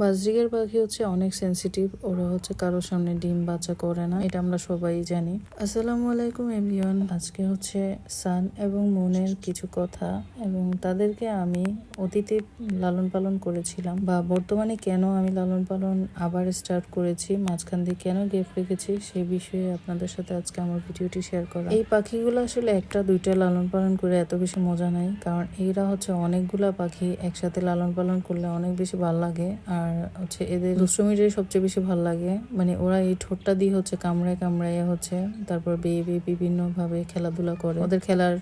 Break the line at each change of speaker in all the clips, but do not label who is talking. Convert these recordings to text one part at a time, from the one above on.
বাজরিকের পাখি হচ্ছে অনেক সেনসিটিভ ওরা হচ্ছে কারোর সামনে ডিম বাচ্চা করে না, এটা আমরা সবাই জানি। আসসালামু আলাইকুম এভরিওয়ান, আজকে হচ্ছে সান এবং মুনের কিছু কথা, এবং তাদেরকে আমি অতীতে লালন পালন করেছিলাম, বা বর্তমানে কেন আমি লালন পালন আবার স্টার্ট করেছি, মাঝখান দিয়ে কেন গেপ রেখেছি, সেই বিষয়ে আপনাদের সাথে আজকে আমার ভিডিওটি শেয়ার করা। এই পাখিগুলো আসলে একটা, দুইটা লালন পালন করে এত বেশি মজা নাই, কারণ এরা হচ্ছে অনেকগুলা পাখি একসাথে লালন পালন করলে অনেক বেশি ভালো লাগে, আর হচ্ছে এদের দুষ্টমিটাই সবচেয়ে বেশি ভালো লাগে। মানে ওরা এই ঠোঁটটা দিয়ে হচ্ছে কামড়ায় কামড়ায় হচ্ছে তারপর বেয়ে বেয়ে বিভিন্ন ভাবে খেলাধুলা করে। ওদের খেলার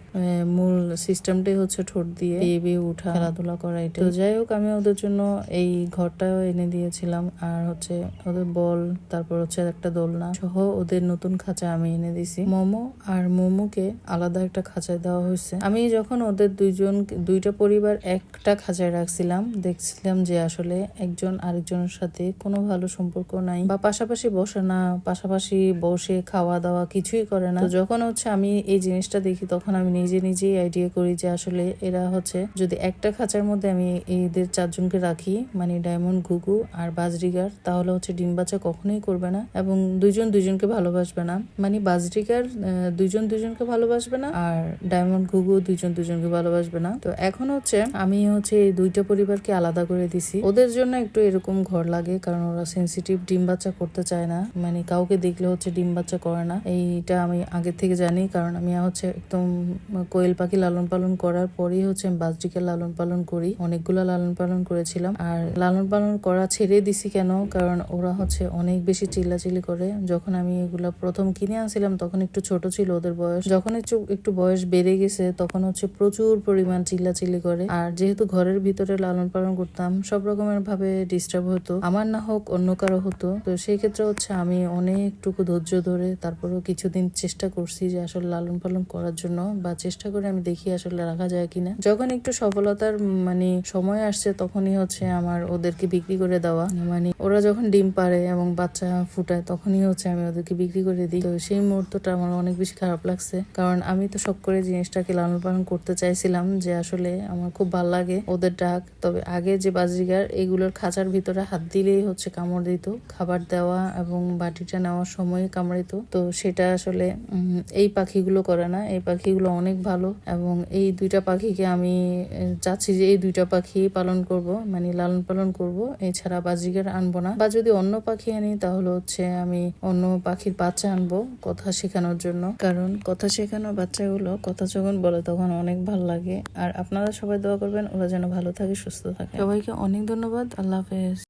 মূল সিস্টেমটাই হচ্ছে ঠোঁট দিয়ে বেয়ে বেয়ে উঠা, খেলাধুলা করা এটা তো যাই হোক, আমি ওদের জন্য এই ঘরটাও এনে দিয়েছিলাম। আর হচ্ছে ওদের বল, তারপর হচ্ছে একটা দোলনা সহ ওদের নতুন খাঁচা আমি এনে দিছি। মোমো আর মোমোকে আলাদা একটা খাঁচায় দেওয়া হয়েছে। আমি যখন ওদের দুইজন, দুইটা পরিবার একটা খাঁচায় রাখছিলাম, দেখছিলাম যে আসলে একজন আরেকজনের সাথে কোনো ভালো সম্পর্ক নাই বা পাশাপাশি বসে না পাশাপাশি বসে খাওয়া দাওয়া কিছুই করে না। যখন হচ্ছে আমি এই জিনিসটা দেখি তখন আমি নিজে নিজেই আইডিয়া করি যে আসলে এরা হচ্ছে যদি একটা খাঁচার মধ্যে আমি এদের চারজনকে রাখি মানে ডায়মন্ড ঘুঘু আর বাজরিগার তাহলে হচ্ছে ডিম বাচ্চা কখনোই করবে না এবং দুইজন দুজনকে ভালোবাসবে না। মানে বাজরিগার আহ, দুইজন দুইজনকে ভালোবাসবে না আর ডায়মন্ড ঘুঘু দুজন দুজনকে ভালোবাসবে না। তো এখন হচ্ছে আমি হচ্ছে এই দুইটা পরিবারকে আলাদা করে দিছি। ওদের জন্য একটু এরকম ঘর লাগে, কারণ ওরা সেন্সিটিভ ডিম বাচ্চা করতে চায় না। মানে কাউকে দেখলে হচ্ছে ডিম বাচ্চা করে না। এইটা আমি আগে থেকে জানি, কারণ আমি হচ্ছে একদম কোয়েল পাখি লালন পালন করার পরেই হচ্ছে আমি বাজরিকে লালন পালন করি। অনেকগুলা লালন পালন করেছিলাম। আর লালন পালন করা ছেড়ে দিছি কেন? কারণ ওরা হচ্ছে অনেক বেশি চিল্লাচিল্লি করে। যখন আমি এগুলা প্রথম কিনে আনছিলাম, তখন একটু ছোট ছিল ওদের বয়স। যখন একটু একটু বয়স বেড়ে গেছে, তখন হচ্ছে প্রচুর পরিমাণ চিল্লাচিল্লি করে। আর যেহেতু ঘরের ভিতরে লালন পালন করতাম, সব রকমের ভাবে ডিস্টার্ব হতো। আমার না হোক অন্য কারও হতো। তো সেই ক্ষেত্রে হচ্ছে আমি অনেকটুকু ধৈর্য ধরে তারপরেও কিছুদিন চেষ্টা করছি যে আসলে লালন পালন করার জন্য বা চেষ্টা করে আমি দেখি আসলে রাখা যায় কিনা। যখন একটু সফলতার মানে সময় আসছে তখনই হচ্ছে আমার ওদেরকে বিক্রি করে দেওয়া। মানে ওরা যখন ডিম পারে এবং বাচ্চা ফুটায় তখনই হচ্ছে আমি ওদেরকে বিক্রি করে দিই। তো সেই মুহূর্তটা আমার অনেক বেশি খারাপ লাগছে। কারণ আমি তো সব করে জিনিসটাকে লালন পালন করতে চাইছিলাম যে আসলে আমার খুব ভালো লাগে ওদের ডাক। তবে আগে যে বাজরিগার এগুলোর খাঁচার ভিতরে হাত দিলেই হচ্ছে কামড় দিত। খাবার দেওয়া এবং বাটিটা নেওয়ার সময় কামড়িত তো সেটা আসলে এই পাখিগুলো করে না। এই পাখিগুলো অনেক ভালো এবং এই দুইটা পাখিকে আমি চাচ্ছি যে এই দুইটা পাখি পালন করব মানে লালন পালন করব। এছাড়া বাজরিগার আনব না। বা যদি অন্য পাখি আনি, তাহলে হচ্ছে আমি অন্য পাখির বাচ্চা আনব কথা শেখানোর জন্য। কারণ কথা শেখানো বাচ্চাগুলো কথা যখন বলে, তখন অনেক ভালো লাগে। আর আপনারা সবাই দোয়া করবেন, ওরা যেন ভালো থাকে, সুস্থ থাকে। সবাইকে অনেক ধন্যবাদ। আল্লাহ Is.